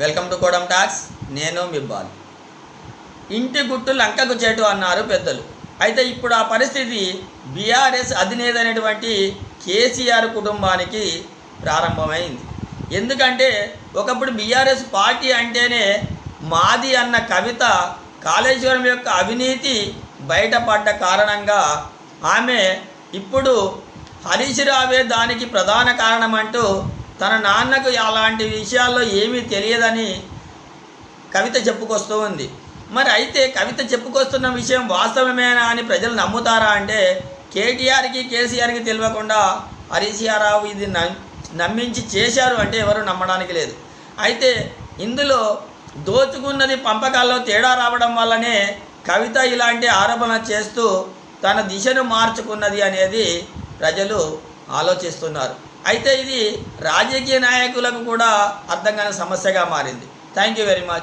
Welcome to Kodam talks నేను మిబ్బాల్ ఇంటి గుట్టు లంకకు చేటు అన్నారు పెద్దలు. అయితే ఇప్పుడు ఆ పరిస్థితి బీఆర్ఎస్ అధినేత అనేటువంటి కేసీఆర్ కుటుంబానికి ప్రారంభమైంది. ఎందుకంటే ఒకప్పుడు బీఆర్ఎస్ పార్టీ అంటేనే మాది అన్న కవిత కాళేశ్వరం యొక్క అవినీతి బయటపడ్డ కారణంగా ఆమె ఇప్పుడు హరీష్ రావే దానికి ప్రధాన కారణమంటూ తన నాన్నకు అలాంటి విషయాల్లో ఏమీ తెలియదని కవిత చెప్పుకొస్తూ ఉంది. మరి అయితే కవిత చెప్పుకొస్తున్న విషయం వాస్తవమేనా అని ప్రజలు నమ్ముతారా అంటే కేటీఆర్కి కేసీఆర్కి తెలియకుండా హరీష్ రావు ఇది నమ్మించి చేశారు అంటే ఎవరు నమ్మడానికి లేదు. అయితే ఇందులో దోచుకున్నది పంపకాల్లో తేడా రావడం వల్లనే కవిత ఇలాంటి ఆరోపణ చేస్తూ తన దిశను మార్చుకున్నది అనేది ప్రజలు ఆలోచిస్తున్నారు. అయితే ఇది రాజకీయ నాయకులకు కూడా అర్థం కాని సమస్యగా మారింది. Thank you very much